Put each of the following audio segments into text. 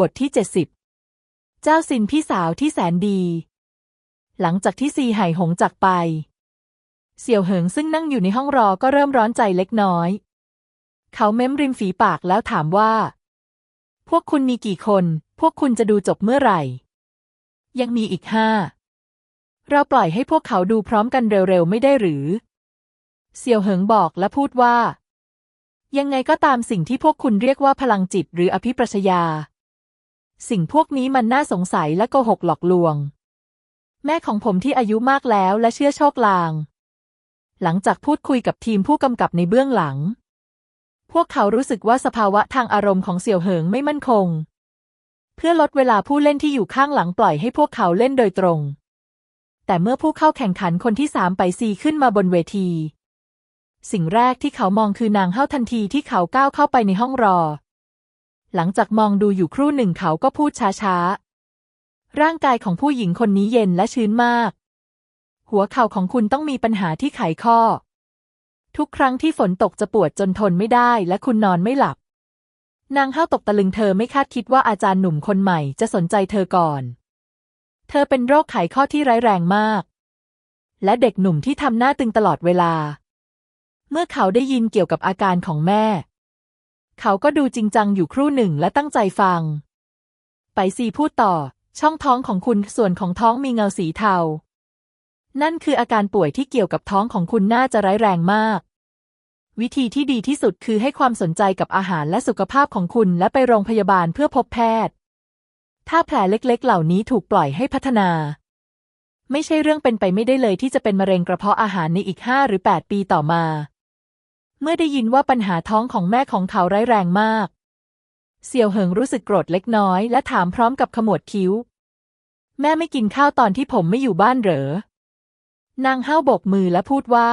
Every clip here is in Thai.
บทที่เจ็ดสิบเจ้าซินพี่สาวที่แสนดี หลังจากที่ซีไห่หงจากไป เสี่ยวเหิงซึ่งนั่งอยู่ในห้องรอก็เริ่มร้อนใจเล็กน้อย เขาเม้มริมฝีปากแล้วถามว่า พวกคุณมีกี่คน พวกคุณจะดูจบเมื่อไหร่ ยังมีอีกห้า เราปล่อยให้พวกเขาดูพร้อมกันเร็วๆไม่ได้หรือ เสี่ยวเหิงบอกและพูดว่า ยังไงก็ตามสิ่งที่พวกคุณเรียกว่าพลังจิตหรืออภิปรัชญา สิ่งพวกนี้มันน่าสงสัยและโกหกหลอกลวง แม่ของผมที่อายุมากแล้วและเชื่อโชคลาง หลังจากพูดคุยกับทีมผู้กำกับในเบื้องหลัง พวกเขารู้สึกว่าสภาวะทางอารมณ์ของเสี่ยวเหิงไม่มั่นคง เพื่อลดเวลาผู้เล่นที่อยู่ข้างหลังปล่อยให้พวกเขาเล่นโดยตรง แต่เมื่อผู้เข้าแข่งขันคนที่สามไปซีขึ้นมาบนเวที สิ่งแรกที่เขามองคือนางเฮาทันทีที่เขาก้าวเข้าไปในห้องรอ หลังจากมองดูอยู่ครู่หนึ่งเขาก็พูดช้าๆ ร่างกายของผู้หญิงคนนี้เย็นและชื้นมาก หัวเข่าของคุณต้องมีปัญหาที่ไขข้อ ทุกครั้งที่ฝนตกจะปวดจนทนไม่ได้และคุณนอนไม่หลับ นางเฮ้าตกตะลึงเธอไม่คาดคิดว่าอาจารย์หนุ่มคนใหม่จะสนใจเธอก่อน เธอเป็นโรคไขข้อที่ร้ายแรงมาก และเด็กหนุ่มที่ทำหน้าตึงตลอดเวลา เมื่อเขาได้ยินเกี่ยวกับอาการของแม่ เขาก็ดูจริงจังอยู่ครู่หนึ่งและตั้งใจฟัง ไปซีพูดต่อ ช่องท้องของคุณส่วนของท้องมีเงาสีเทา นั่นคืออาการป่วยที่เกี่ยวกับท้องของคุณน่าจะร้ายแรงมาก วิธีที่ดีที่สุดคือให้ความสนใจกับอาหารและสุขภาพของคุณและไปโรงพยาบาลเพื่อพบแพทย์ ถ้าแผลเล็กๆ เหล่านี้ถูกปล่อยให้พัฒนาไม่ใช่เรื่องเป็นไปไม่ได้เลยที่จะเป็นมะเร็งกระเพาะอาหารในอีกห้าหรือแปดปีต่อมา เมื่อได้ยินว่าปัญหาท้องของแม่ของเขาร้ายแรงมาก เสี่ยวเหิงรู้สึกโกรธเล็กน้อยและถามพร้อมกับขมวดคิ้ว แม่ไม่กินข้าวตอนที่ผมไม่อยู่บ้านเหรอ นางเฮ้าโบกมือและพูดว่า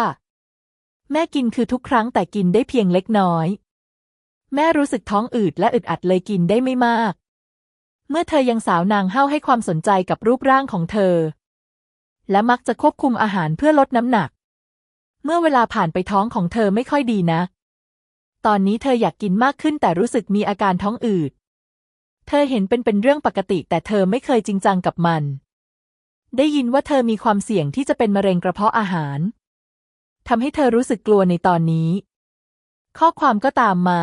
แม่กินคือทุกครั้งแต่กินได้เพียงเล็กน้อย แม่รู้สึกท้องอืดและอึดอัดเลยกินได้ไม่มาก เมื่อเธอยังสาวนางเฮ้าให้ความสนใจกับรูปร่างของเธอ และมักจะควบคุมอาหารเพื่อลดน้ำหนัก เมื่อเวลาผ่านไปท้องของเธอไม่ค่อยดีนะ ตอนนี้เธออยากกินมากขึ้นแต่รู้สึกมีอาการท้องอืด เธอเห็นเป็นเป็นเรื่องปกติแต่เธอไม่เคยจริงจังกับมัน ได้ยินว่าเธอมีความเสี่ยงที่จะเป็นมะเร็งกระเพาะอาหารทำให้เธอรู้สึกกลัวในตอนนี้ ข้อความก็ตามมา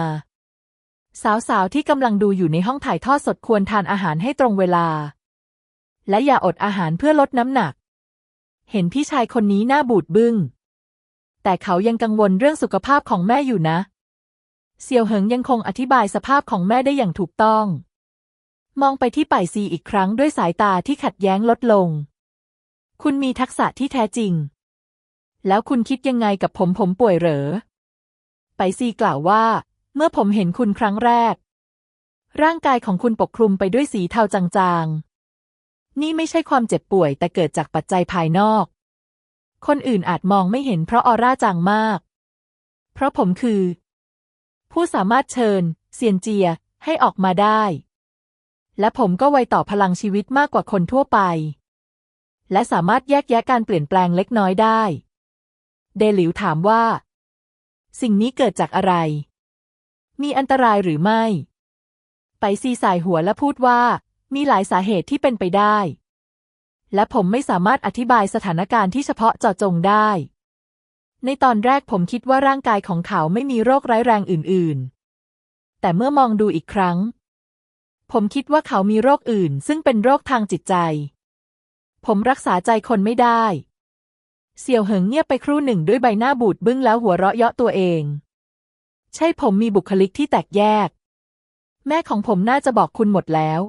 สาวๆที่กำลังดูอยู่ในห้องถ่ายทอดสดควรทานอาหารให้ตรงเวลา และอย่าอดอาหารเพื่อลดน้ำหนัก เห็นพี่ชายคนนี้หน้าบูดบึง้ง แต่เขายังกังวลเรื่องสุขภาพของแม่อยู่นะ เซียวเหิงยังคงอธิบายสภาพของแม่ได้อย่างถูกต้อง มองไปที่ป่ายซีอีกครั้งด้วยสายตาที่ขัดแย้งลดลง คุณมีทักษะที่แท้จริง แล้วคุณคิดยังไงกับผมผมป่วยเหรอไปซีกล่าวว่า เมื่อผมเห็นคุณครั้งแรก ร่างกายของคุณปกคลุมไปด้วยสีเทาจางๆ นี่ไม่ใช่ความเจ็บป่วยแต่เกิดจากปัจจัยภายนอก คนอื่นอาจมองไม่เห็นเพราะออร่าจางมาก เพราะผมคือ ผู้สามารถเชิญเซียนเจียให้ออกมาได้ และผมก็ไวต่อพลังชีวิตมากกว่าคนทั่วไป และสามารถแยกแยะการเปลี่ยนแปลงเล็กน้อยได้ เดหลิวถามว่า สิ่งนี้เกิดจากอะไร มีอันตรายหรือไม่ ไปซีสายหัวและพูดว่า มีหลายสาเหตุที่เป็นไปได้ และผมไม่สามารถอธิบายสถานการณ์ที่เฉพาะเจาะจงได้ ในตอนแรกผมคิดว่าร่างกายของเขาไม่มีโรคร้ายแรงอื่น ๆ แต่เมื่อมองดูอีกครั้ง ผมคิดว่าเขามีโรคอื่น ซึ่งเป็นโรคทางจิตใจ ผมรักษาใจคนไม่ได้ เสี่ยวเหิงเงียบไปครู่หนึ่งด้วยใบหน้าบูดบึ้งแล้วหัวเราะเยาะตัวเอง ใช่ผมมีบุคลิกที่แตกแยก แม่ของผมน่าจะบอกคุณหมดแล้ว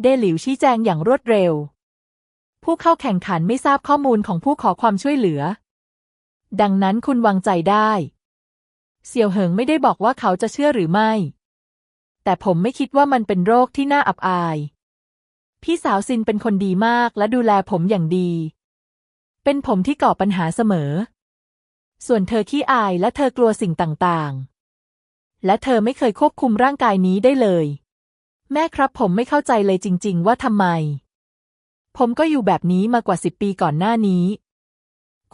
เดหลิวชี้แจงอย่างรวดเร็ว ผู้เข้าแข่งขันไม่ทราบข้อมูลของผู้ขอความช่วยเหลือ ดังนั้นคุณวางใจได้ เสี่ยวเหิงไม่ได้บอกว่าเขาจะเชื่อหรือไม่ แต่ผมไม่คิดว่ามันเป็นโรคที่น่าอับอาย พี่สาวซินเป็นคนดีมากและดูแลผมอย่างดี เป็นผมที่ก่อปัญหาเสมอ ส่วนเธอขี้อายและเธอกลัวสิ่งต่างๆ และเธอไม่เคยควบคุมร่างกายนี้ได้เลย แม่ครับผมไม่เข้าใจเลยจริง ๆ ว่าทำไม ผมก็อยู่แบบนี้มากว่าสิบปีก่อนหน้านี้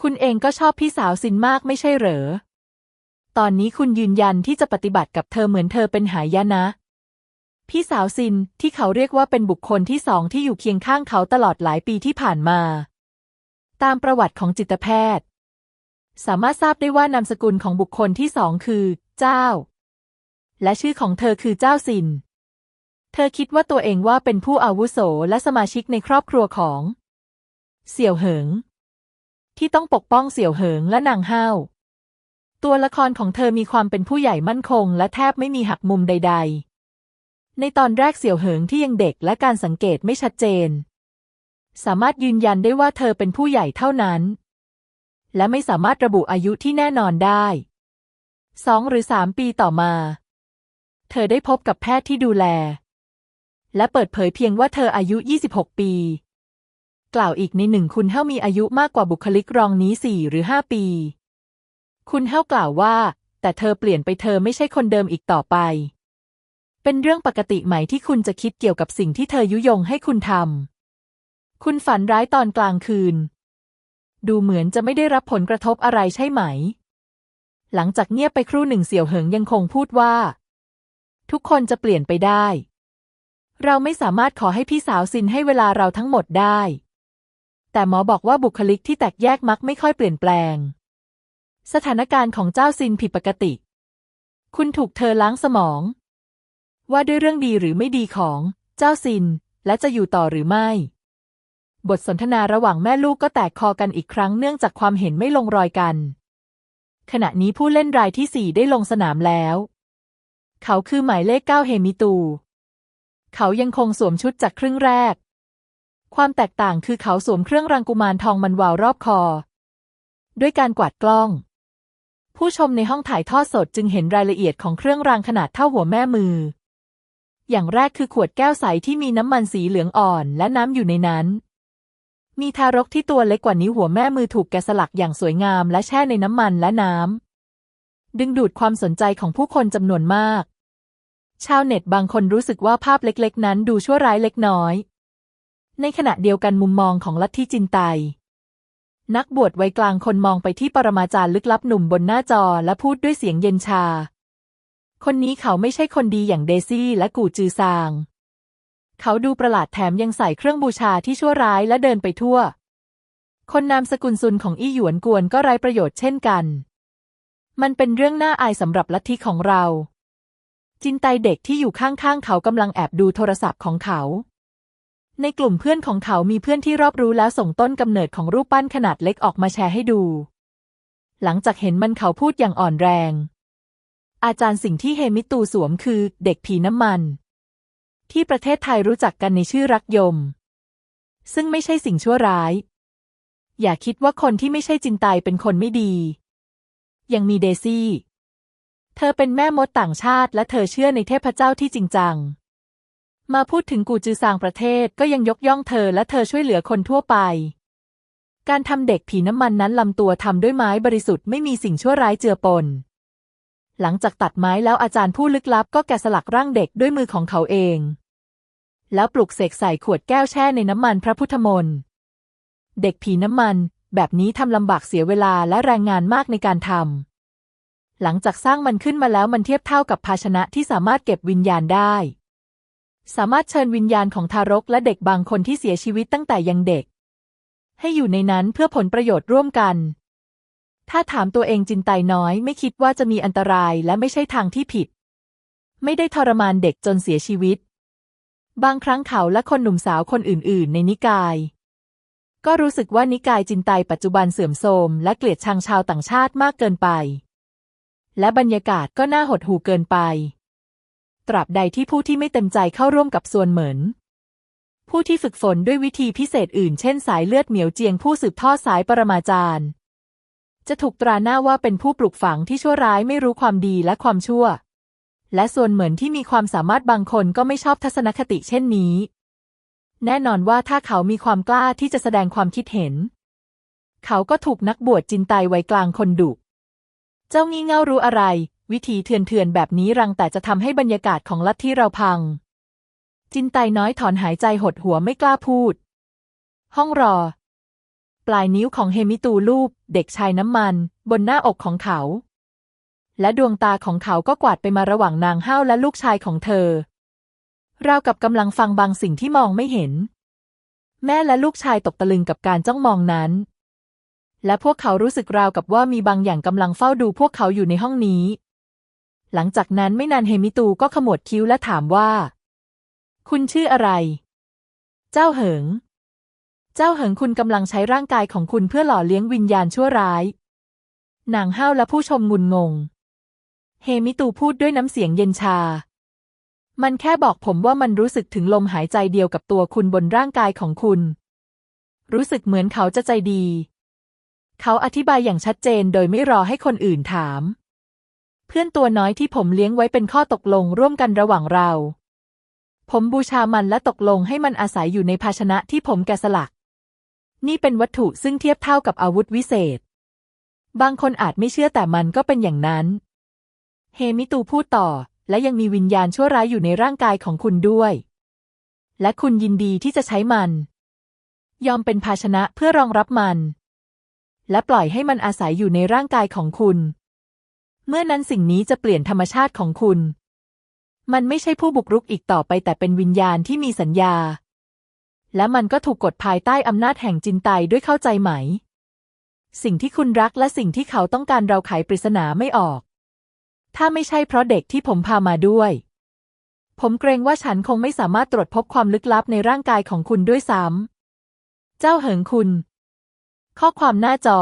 คุณเองก็ชอบพี่สาวซินมากไม่ใช่เหรอ ตอนนี้คุณยืนยันที่จะปฏิบัติกับเธอเหมือนเธอเป็นหายนะพพี่สาวซินที่เขาเรียกว่าเป็นบุคคลที่สองที่อยู่เคียงข้างเขาตลอดหลายปีที่ผ่านมา ตามประวัติของจิตแพทย์ สามารถทราบได้ว่านามสกุลของบุคคลที่สองคือ เจ้า และชื่อของเธอคือเจ้าซิน เธอคิดว่าตัวเองว่าเป็นผู้อาวุโสและสมาชิกในครอบครัวของ เสี่ยวเหิง ที่ต้องปกป้องเสี่ยวเหิงและนางห้าว ตัวละครของเธอมีความเป็นผู้ใหญ่มั่นคง และแทบไม่มีหักมุมใด ๆ ในตอนแรกเสี่ยวเหิงที่ยังเด็กและการสังเกตไม่ชัดเจน สามารถยืนยันได้ว่าเธอเป็นผู้ใหญ่เท่านั้น และไม่สามารถระบุอายุที่แน่นอนได้สองหรือสามปีต่อมา เธอได้พบกับแพทย์ที่ดูแล และเปิดเผยเพียงว่าเธออายุ 26 ปี กล่าวอีกในหนึ่งคุณเฮามีอายุมากกว่าบุคลิกรองนี้สี่หรือห้าปี คุณเฮากล่าวว่า แต่เธอเปลี่ยนไปเธอไม่ใช่คนเดิมอีกต่อไป เป็นเรื่องปกติไหมที่คุณจะคิดเกี่ยวกับสิ่งที่เธอยุยงให้คุณทำคุณฝันร้ายตอนกลางคืน ดูเหมือนจะไม่ได้รับผลกระทบอะไรใช่ไหม หลังจากเงียบไปครู่หนึ่งเสี่ยวเหิงยังคงพูดว่า ทุกคนจะเปลี่ยนไปได้ เราไม่สามารถขอให้พี่สาวซินให้เวลาเราทั้งหมดได้ แต่หมอบอกว่าบุคลิกที่แตกแยกมักไม่ค่อยเปลี่ยนแปลง สถานการณ์ของเจ้าซินผิดปกติ คุณถูกเธอล้างสมอง ว่าด้วยเรื่องดีหรือไม่ดีของเจ้าซิน และจะอยู่ต่อหรือไม่ บทสนทนาระหว่างแม่ลูกก็แตกคอกันอีกครั้งเนื่องจากความเห็นไม่ลงรอยกัน ขณะนี้ผู้เล่นรายที่สี่ได้ลงสนามแล้ว เขาคือหมายเลขเก้าเฮมิตู เขายังคงสวมชุดจากครึ่งแรก ความแตกต่างคือเขาสวมเครื่องรังกุมารทองมันวาวรอบคอ ด้วยการกวาดกล้อง ผู้ชมในห้องถ่ายทอดสดจึงเห็นรายละเอียดของเครื่องรางขนาดเท่าหัวแม่มือ อย่างแรกคือขวดแก้วใสที่มีน้ำมันสีเหลืองอ่อนและน้ำอยู่ในนั้น มีทารกที่ตัวเล็กกว่านิ้วหัวแม่มือถูกแกะสลักอย่างสวยงามและแช่ในน้ำมันและน้ำดึงดูดความสนใจของผู้คนจำนวนมาก ชาวเน็ตบางคนรู้สึกว่าภาพเล็กๆ นั้นดูชั่วร้ายเล็กน้อย ในขณะเดียวกันมุมมองของลัทธิจินไต นักบวชวัยกลางคนมองไปที่ปรมาจารย์ลึกลับหนุ่มบนหน้าจอและพูดด้วยเสียงเย็นชา คนนี้เขาไม่ใช่คนดีอย่างเดซี่และกูจือซาง เขาดูประหลาดแถมยังใส่เครื่องบูชาที่ชั่วร้ายและเดินไปทั่ว คนนามสกุลซุนของอี้หยวนกวนก็ไร้ประโยชน์เช่นกัน มันเป็นเรื่องน่าอายสำหรับลัทธิของเรา จินไตเด็กที่อยู่ข้างๆเขากำลังแอบดูโทรศัพท์ของเขา ในกลุ่มเพื่อนของเขามีเพื่อนที่รอบรู้แล้วส่งต้นกำเนิดของรูปปั้นขนาดเล็กออกมาแชร์ให้ดู หลังจากเห็นมันเขาพูดอย่างอ่อนแรง อาจารย์สิ่งที่เฮมิตูสวมคือเด็กผีน้ำมัน ที่ประเทศไทยรู้จักกันในชื่อรักยม ซึ่งไม่ใช่สิ่งชั่วร้าย อย่าคิดว่าคนที่ไม่ใช่จินไตเป็นคนไม่ดี ยังมีเดซี่ เธอเป็นแม่มดต่างชาติ และเธอเชื่อในเทพเจ้าที่จริงจัง มาพูดถึงกูจือซางประเทศก็ยังยกย่องเธอและเธอช่วยเหลือคนทั่วไป การทำเด็กผีน้ำมันนั้นลำตัวทำด้วยไม้บริสุทธิ์ไม่มีสิ่งชั่วร้ายเจือปน หลังจากตัดไม้แล้วอาจารย์ผู้ลึกลับก็แกะสลักร่างเด็กด้วยมือของเขาเอง แล้วปลุกเสกใส่ขวดแก้วแช่ในน้ำมันพระพุทธมนต์เด็กผีน้ำมัน แบบนี้ทำลำบากเสียเวลาและแรงงานมากในการทำ หลังจากสร้างมันขึ้นมาแล้วมันเทียบเท่ากับภาชนะที่สามารถเก็บวิญญาณได้ สามารถเชิญวิญญาณของทารกและเด็กบางคนที่เสียชีวิตตั้งแต่ยังเด็ก ให้อยู่ในนั้นเพื่อผลประโยชน์ร่วมกัน ถ้าถามตัวเองจินไตน้อยไม่คิดว่าจะมีอันตรายและไม่ใช่ทางที่ผิด ไม่ได้ทรมานเด็กจนเสียชีวิต บางครั้งเขาและคนหนุ่มสาวคนอื่น ๆ ในนิกายก็รู้สึกว่านิกายจินไตปัจจุบันเสื่อมโทรมและเกลียดชังชาวต่างชาติมากเกินไป และบรรยากาศก็น่าหดหู่เกินไป ตราบใดที่ผู้ที่ไม่เต็มใจเข้าร่วมกับส่วนเหมือน ผู้ที่ฝึกฝนด้วยวิธีพิเศษอื่น เช่นสายเลือดเหมียวเจียงผู้สืบทอดสายปรมาจารย์ จะถูกตราหน้าว่าเป็นผู้ปลูกฝังที่ชั่วร้ายไม่รู้ความดีและความชั่ว และส่วนเหมือนที่มีความสามารถบางคนก็ไม่ชอบทัศนคติเช่นนี้ แน่นอนว่าถ้าเขามีความกล้าที่จะแสดงความคิดเห็น เขาก็ถูกนักบวชจินไตไวกลางคนดุ เจ้างี่เง่ารู้อะไร วิธีเถื่อนๆแบบนี้รังแต่จะทำให้บรรยากาศของลัทธิเราพัง จินไตน้อยถอนหายใจหดหัวไม่กล้าพูด ห้องรอ ปลายนิ้วของเฮมิตูลูบเด็กชายน้ำมัน บนหน้าอกของเขา และดวงตาของเขาก็กวาดไปมาระหว่างนางห้าวและลูกชายของเธอราวกับกำลังฟังบางสิ่งที่มองไม่เห็น แม่และลูกชายตกตะลึงกับการจ้องมองนั้น และพวกเขารู้สึกราวกับว่ามีบางอย่างกำลังเฝ้าดูพวกเขาอยู่ในห้องนี้ หลังจากนั้นไม่นานเฮมิตูก็ขมวดคิ้วและถามว่า คุณชื่ออะไร เจ้าเหิง เจ้าเหิงคุณกำลังใช้ร่างกายของคุณเพื่อหล่อเลี้ยงวิญญาณชั่วร้ายนางห้าวและผู้ชมงุนงง เฮมิตูพูดด้วยน้ำเสียงเย็นชา มันแค่บอกผมว่ามันรู้สึกถึงลมหายใจเดียวกับตัวคุณบนร่างกายของคุณ รู้สึกเหมือนเขาจะใจดี เขาอธิบายอย่างชัดเจนโดยไม่รอให้คนอื่นถาม เพื่อนตัวน้อยที่ผมเลี้ยงไว้เป็นข้อตกลงร่วมกันระหว่างเรา ผมบูชามันและตกลงให้มันอาศัยอยู่ในภาชนะที่ผมแกะสลัก นี่เป็นวัตถุซึ่งเทียบเท่ากับอาวุธวิเศษ บางคนอาจไม่เชื่อแต่มันก็เป็นอย่างนั้น เฮมิตูพูดต่อ และยังมีวิญญาณชั่วร้ายอยู่ในร่างกายของคุณด้วย และคุณยินดีที่จะใช้มัน ยอมเป็นภาชนะเพื่อรองรับมัน และปล่อยให้มันอาศัยอยู่ในร่างกายของคุณ เมื่อนั้นสิ่งนี้จะเปลี่ยนธรรมชาติของคุณ มันไม่ใช่ผู้บุกรุกอีกต่อไปแต่เป็นวิญญาณที่มีสัญญา และมันก็ถูกกดภายใต้อำนาจแห่งจินไตด้วยเข้าใจไหม สิ่งที่คุณรักและสิ่งที่เขาต้องการเราไขปริศนาไม่ออก ถ้าไม่ใช่เพราะเด็กที่ผมพามาด้วย ผมเกรงว่าฉันคงไม่สามารถตรวจพบความลึกลับในร่างกายของคุณด้วยซ้ำเจ้าเหิงคุณ ข้อความหน้าจอ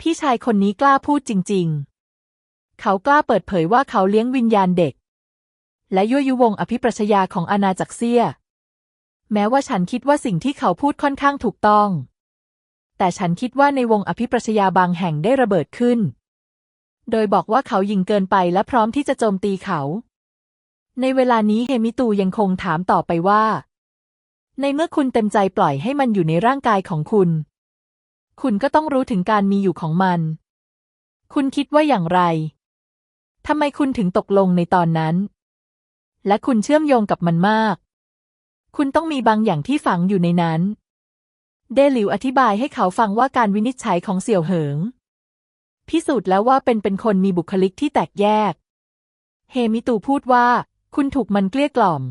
พี่ชายคนนี้กล้าพูดจริง ๆ เขากล้าเปิดเผยว่าเขาเลี้ยงวิญญาณเด็ก และยั่วยุวงอภิปรัชญาของอาณาจักรเซีย แม้ว่าฉันคิดว่าสิ่งที่เขาพูดค่อนข้างถูกต้อง แต่ฉันคิดว่าในวงอภิปรัชญาบางแห่งได้ระเบิดขึ้น โดยบอกว่าเขายิงเกินไปและพร้อมที่จะโจมตีเขา ในเวลานี้เฮมิตูยังคงถามต่อไปว่า ในเมื่อคุณเต็มใจปล่อยให้มันอยู่ในร่างกายของคุณ คุณก็ต้องรู้ถึงการมีอยู่ของมัน คุณคิดว่าอย่างไรทำไมคุณถึงตกลงในตอนนั้น และคุณเชื่อมโยงกับมันมาก คุณต้องมีบางอย่างที่ฝังอยู่ในนั้น เดหลิวอธิบายให้เขาฟังว่าการวินิจฉัยของเสี่ยวเหิง พิสูจน์แล้วว่าเป็นเป็นคนมีบุคลิกที่แตกแยก เฮมิตูพูดว่า คุณถูกมันเกลี้ยกล่อม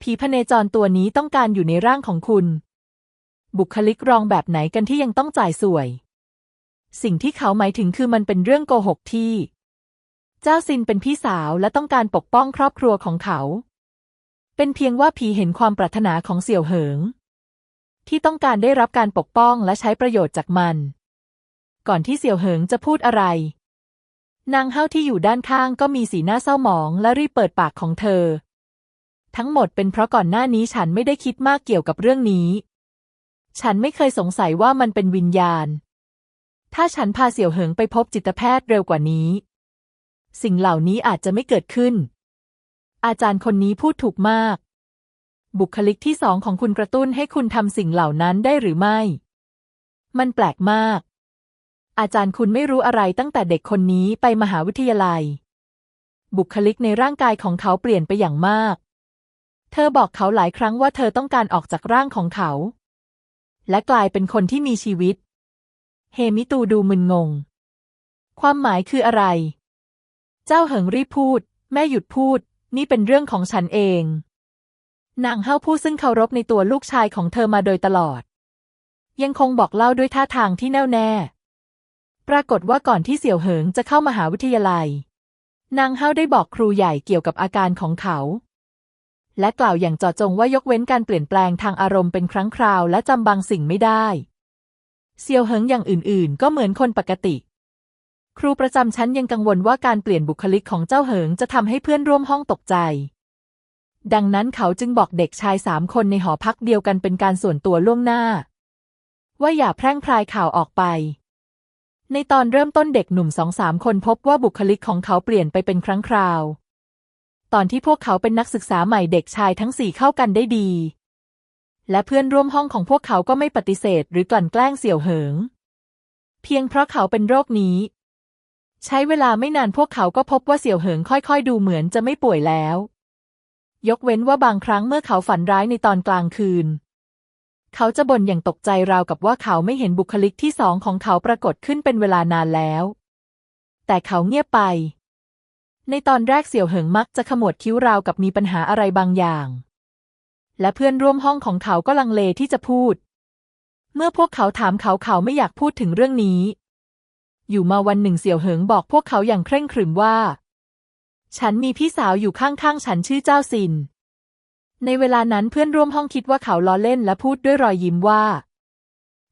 ผีพเนจรตัวนี้ต้องการอยู่ในร่างของคุณ บุคลิกรองแบบไหนกันที่ยังต้องจ่ายสวย สิ่งที่เขาหมายถึงคือมันเป็นเรื่องโกหกที่ เจ้าซินเป็นพี่สาวและต้องการปกป้องครอบครัวของเขา เป็นเพียงว่าผีเห็นความปรารถนาของเสี่ยวเหิง ที่ต้องการได้รับการปกป้องและใช้ประโยชน์จากมัน ก่อนที่เสี่ยวเหิงจะพูดอะไร นางเฮาที่อยู่ด้านข้างก็มีสีหน้าเศร้าหมองและรีบเปิดปากของเธอทั้งหมดเป็นเพราะก่อนหน้านี้ฉันไม่ได้คิดมากเกี่ยวกับเรื่องนี้ ฉันไม่เคยสงสัยว่ามันเป็นวิญญาณ ถ้าฉันพาเสี่ยวเหิงไปพบจิตแพทย์เร็วกว่านี้ สิ่งเหล่านี้อาจจะไม่เกิดขึ้น อาจารย์คนนี้พูดถูกมาก บุคลิกที่สองของคุณกระตุ้นให้คุณทำสิ่งเหล่านั้นได้หรือไม่ มันแปลกมาก อาจารย์คุณไม่รู้อะไรตั้งแต่เด็กคนนี้ไปมหาวิทยาลัย บุคลิกในร่างกายของเขาเปลี่ยนไปอย่างมาก เธอบอกเขาหลายครั้งว่าเธอต้องการออกจากร่างของเขา และกลายเป็นคนที่มีชีวิต เฮมิตูดูมึนงง ความหมายคืออะไร เจ้าเหิงรีบพูด แม่หยุดพูด นี่เป็นเรื่องของฉันเอง นางเฮาผู้ซึ่งเคารพในตัวลูกชายของเธอมาโดยตลอด ยังคงบอกเล่าด้วยท่าทางที่แน่วแน่ ปรากฏว่าก่อนที่เสี่ยวเหิงจะเข้ามหาวิทยาลัย นางเฮาได้บอกครูใหญ่เกี่ยวกับอาการของเขา และกล่าวอย่างเจาะจงว่ายกเว้นการเปลี่ยนแปลงทางอารมณ์เป็นครั้งคราวและจำบางสิ่งไม่ได้เสี่ยวเหิงอย่างอื่น ๆ ก็เหมือนคนปกติ ครูประจำชั้นยังกังวลว่าการเปลี่ยนบุคลิกของเจ้าเหิงจะทำให้เพื่อนร่วมห้องตกใจ ดังนั้นเขาจึงบอกเด็กชายสามคนในหอพักเดียวกันเป็นการส่วนตัวล่วงหน้า ว่าอย่าแพร่งพรายข่าวออกไป ในตอนเริ่มต้นเด็กหนุ่มสองสามคนพบว่าบุคลิกของเขาเปลี่ยนไปเป็นครั้งคราว ตอนที่พวกเขาเป็นนักศึกษาใหม่เด็กชายทั้งสี่เข้ากันได้ดี และเพื่อนร่วมห้องของพวกเขาก็ไม่ปฏิเสธหรือกลั่นแกล้งเสี่ยวเหิง เพียงเพราะเขาเป็นโรคนี้ ใช้เวลาไม่นานพวกเขาก็พบว่าเสี่ยวเหิงค่อยๆ ดูเหมือนจะไม่ป่วยแล้ว ยกเว้นว่าบางครั้งเมื่อเขาฝันร้ายในตอนกลางคืน เขาจะบ่นอย่างตกใจราวกับว่าเขาไม่เห็นบุคลิกที่สองของเขาปรากฏขึ้นเป็นเวลานานแล้ว แต่เขาเงียบไป ในตอนแรกเสี่ยวเหิงมักจะขมวดคิ้วราวกับมีปัญหาอะไรบางอย่าง และเพื่อนร่วมห้องของเขาก็ลังเลที่จะพูด เมื่อพวกเขาถามเขาเขาไม่อยากพูดถึงเรื่องนี้ อยู่มาวันหนึ่งเสี่ยวเหิงบอกพวกเขาอย่างเคร่งครึมว่า ฉันมีพี่สาวอยู่ข้างๆฉันชื่อเจ้าซิน ในเวลานั้นเพื่อนร่วมห้องคิดว่าเขาล้อเล่นและพูดด้วยรอยยิ้มว่า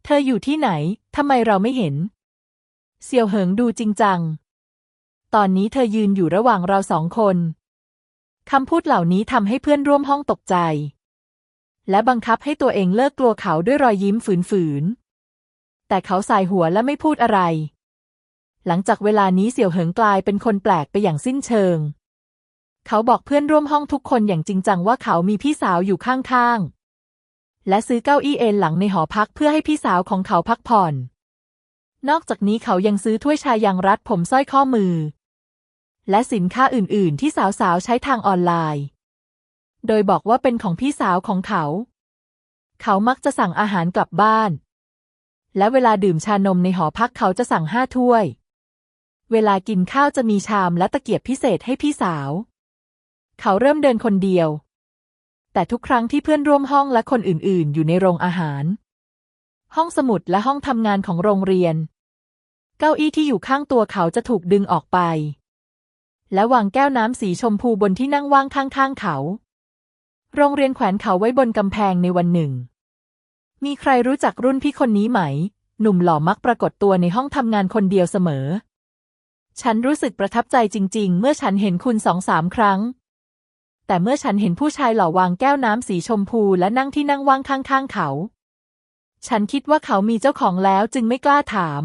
เธออยู่ที่ไหนทำไมเราไม่เห็น เสี่ยวเหิงดูจริงจัง ตอนนี้เธอยืนอยู่ระหว่างเราสองคน คำพูดเหล่านี้ทำให้เพื่อนร่วมห้องตกใจ และบังคับให้ตัวเองเลิกกลัวเขาด้วยรอยยิ้มฝืนๆ แต่เขาสายหัวและไม่พูดอะไร หลังจากเวลานี้เสี่ยวเหิงกลายเป็นคนแปลกไปอย่างสิ้นเชิง เขาบอกเพื่อนร่วมห้องทุกคนอย่างจริงจังว่าเขามีพี่สาวอยู่ข้างๆ และซื้อเก้าอี้เอนหลังในหอพักเพื่อให้พี่สาวของเขาพักผ่อนนอกจากนี้เขายังซื้อถ้วยชายางรัดผมสร้อยข้อมือ และสินค้าอื่น ๆ ที่สาว ๆ ใช้ทางออนไลน์ โดยบอกว่าเป็นของพี่สาวของเขา เขามักจะสั่งอาหารกลับบ้าน และเวลาดื่มชานมในหอพักเขาจะสั่งห้าถ้วย เวลากินข้าวจะมีชามและตะเกียบพิเศษให้พี่สาว เขาเริ่มเดินคนเดียว แต่ทุกครั้งที่เพื่อนร่วมห้องและคนอื่น ๆ อยู่ในโรงอาหาร ห้องสมุดและห้องทำงานของโรงเรียน เก้าอี้ที่อยู่ข้างตัวเขาจะถูกดึงออกไป และวางแก้วน้ำสีชมพูบนที่นั่งว่างข้างๆเขา โรงเรียนแขวนเขาไว้บนกำแพงในวันหนึ่ง มีใครรู้จักรุ่นพี่คนนี้ไหม หนุ่มหล่อมักปรากฏตัวในห้องทำงานคนเดียวเสมอ ฉันรู้สึกประทับใจจริง ๆ เมื่อฉันเห็นคุณสองสามครั้ง แต่เมื่อฉันเห็นผู้ชายหล่อวางแก้วน้ำสีชมพูและนั่งที่นั่งว่างข้างๆเขา ฉันคิดว่าเขามีเจ้าของแล้วจึงไม่กล้าถาม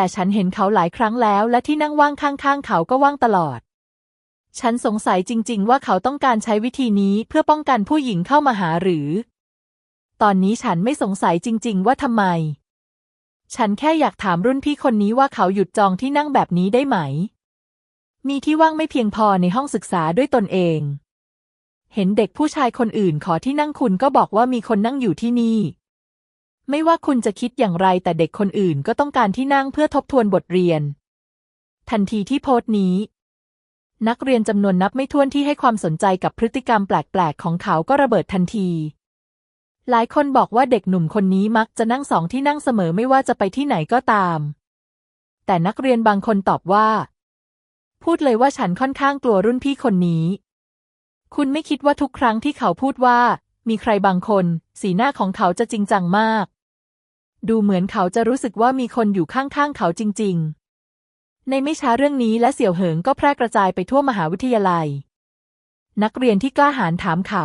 แต่ฉันเห็นเขาหลายครั้งแล้ว และที่นั่งว่างข้างๆ เขาก็ว่างตลอด ฉันสงสัยจริง ๆ ว่าเขาต้องการใช้วิธีนี้เพื่อป้องกันผู้หญิงเข้ามาหาหรือ ตอนนี้ฉันไม่สงสัยจริง ๆ ว่าทำไม ฉันแค่อยากถามรุ่นพี่คนนี้ว่าเขาหยุดจองที่นั่งแบบนี้ได้ไหม มีที่ว่างไม่เพียงพอในห้องศึกษาด้วยตนเอง เห็นเด็กผู้ชายคนอื่นขอที่นั่งคุณก็บอกว่ามีคนนั่งอยู่ที่นี่ ไม่ว่าคุณจะคิดอย่างไรแต่เด็กคนอื่นก็ต้องการที่นั่งเพื่อทบทวนบทเรียน ทันทีที่โพสต์นี้ นักเรียนจำนวนนับไม่ถ้วนที่ให้ความสนใจกับพฤติกรรมแปลกๆ ของเขาก็ระเบิดทันที หลายคนบอกว่าเด็กหนุ่มคนนี้มักจะนั่งสองที่นั่งเสมอไม่ว่าจะไปที่ไหนก็ตาม แต่นักเรียนบางคนตอบว่า พูดเลยว่าฉันค่อนข้างกลัวรุ่นพี่คนนี้ คุณไม่คิดว่าทุกครั้งที่เขาพูดว่า มีใครบางคน สีหน้าของเขาจะจริงจังมาก ดูเหมือนเขาจะรู้สึกว่ามีคนอยู่ข้างๆเขาจริง ๆ ในไม่ช้าเรื่องนี้และเสี่ยวเหิงก็แพร่กระจายไปทั่วมหาวิทยาลัย นักเรียนที่กล้าหาญถามเขา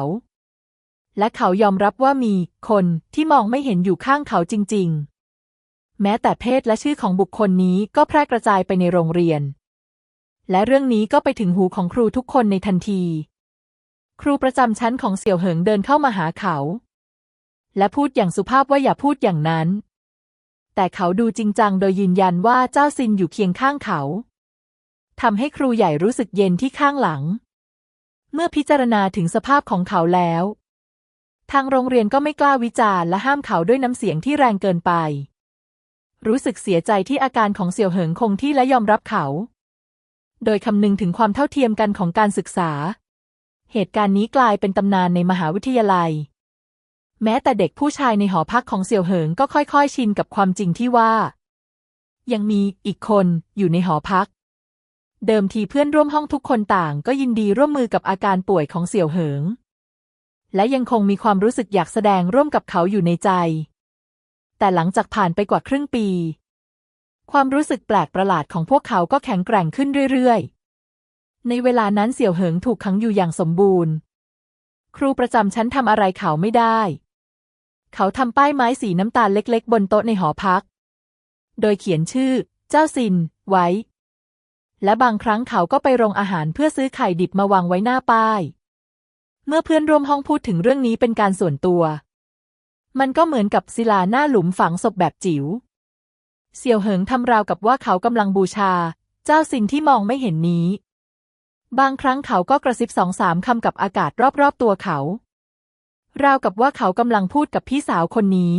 และเขายอมรับว่ามีคนที่มองไม่เห็นอยู่ข้างเขาจริง ๆ แม้แต่เพศและชื่อของบุคคลนี้ก็แพร่กระจายไปในโรงเรียน และเรื่องนี้ก็ไปถึงหูของครูทุกคนในทันที ครูประจำชั้นของเสี่ยวเหิงเดินเข้ามาหาเขา และพูดอย่างสุภาพว่าอย่าพูดอย่างนั้น แต่เขาดูจริงจังโดยยืนยันว่าเจ้าซินอยู่เคียงข้างเขาทำให้ครูใหญ่รู้สึกเย็นที่ข้างหลัง เมื่อพิจารณาถึงสภาพของเขาแล้ว ทางโรงเรียนก็ไม่กล้าวิจารณ์และห้ามเขาด้วยน้ำเสียงที่แรงเกินไป รู้สึกเสียใจที่อาการของเสี่ยวเหิงคงที่และยอมรับเขา โดยคำนึงถึงความเท่าเทียมกันของการศึกษา เหตุการณ์นี้กลายเป็นตำนานในมหาวิทยาลัย แม้แต่เด็กผู้ชายในหอพักของเสี่ยวเหิงก็ค่อยๆ ชินกับความจริงที่ว่า ยังมีอีกคนอยู่ในหอพัก เดิมทีเพื่อนร่วมห้องทุกคนต่างก็ยินดีร่วมมือกับอาการป่วยของเสี่ยวเหิง และยังคงมีความรู้สึกอยากแสดงร่วมกับเขาอยู่ในใจ แต่หลังจากผ่านไปกว่าครึ่งปี ความรู้สึกแปลกประหลาดของพวกเขาก็แข็งแกร่งขึ้นเรื่อยๆ ในเวลานั้นเสี่ยวเหิงถูกขังอยู่อย่างสมบูรณ์ ครูประจำชั้นทำอะไรเขาไม่ได้ เขาทำป้ายไม้สีน้ำตาลเล็ก ๆ บนโต๊ะในหอพัก โดยเขียนชื่อ เจ้าซิน ไว้ และบางครั้งเขาก็ไปโรงอาหารเพื่อซื้อไข่ดิบมาวางไว้หน้าป้าย เมื่อเพื่อนร่วมห้องพูดถึงเรื่องนี้เป็นการส่วนตัว มันก็เหมือนกับศิลาหน้าหลุมฝังศพแบบจิ๋ว เสี่ยวเหิงทำราวกับว่าเขากำลังบูชา เจ้าซินที่มองไม่เห็นนี้ บางครั้งเขาก็กระซิบสองสามคำกับอากาศรอบๆตัวเขา ราวกับว่าเขากำลังพูดกับพี่สาวคนนี้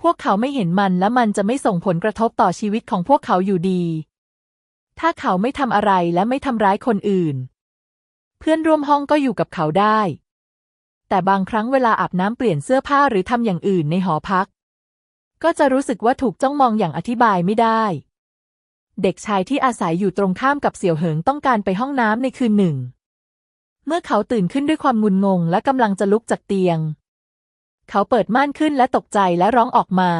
พวกเขาไม่เห็นมันและมันจะไม่ส่งผลกระทบต่อชีวิตของพวกเขาอยู่ดี ถ้าเขาไม่ทำอะไรและไม่ทำร้ายคนอื่น เพื่อนร่วมห้องก็อยู่กับเขาได้ แต่บางครั้งเวลาอาบน้ำเปลี่ยนเสื้อผ้าหรือทำอย่างอื่นในหอพัก ก็จะรู้สึกว่าถูกจ้องมองอย่างอธิบายไม่ได้ เด็กชายที่อาศัยอยู่ตรงข้ามกับเสี่ยวเหิงต้องการไปห้องน้ำในคืนหนึ่ง มื่อเขาตื่นขึ้นด้วยความงุนงงและกำลังจะลุกจากเตียง เขาเปิดม่านขึ้นและตกใจและร้องออกมา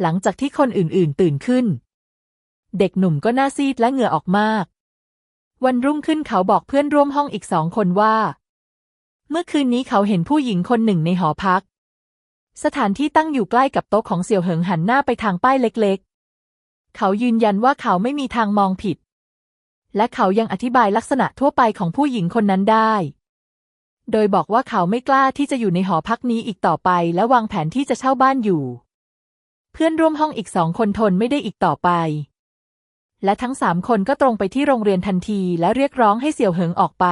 หลังจากที่คนอื่นๆ ตื่นขึ้น เด็กหนุ่มก็หน้าซีดและเหงื่อออกมาก วันรุ่งขึ้นเขาบอกเพื่อนร่วมห้องอีกสองคนว่า เมื่อคืนนี้เขาเห็นผู้หญิงคนหนึ่งในหอพัก สถานที่ตั้งอยู่ใกล้กับโต๊ะของเสี่ยวเหิงหันหน้าไปทางป้ายเล็ก ๆ เขายืนยันว่าเขาไม่มีทางมองผิด และเขายังอธิบายลักษณะทั่วไปของผู้หญิงคนนั้นได้ โดยบอกว่าเขาไม่กล้าที่จะอยู่ในหอพักนี้อีกต่อไป และวางแผนที่จะเช่าบ้านอยู่ เพื่อนร่วมห้องอีกสองคนทนไม่ได้อีกต่อไป และทั้งสามคนก็ตรงไปที่โรงเรียนทันทีและเรียกร้องให้เสี่ยวเหิงออกไป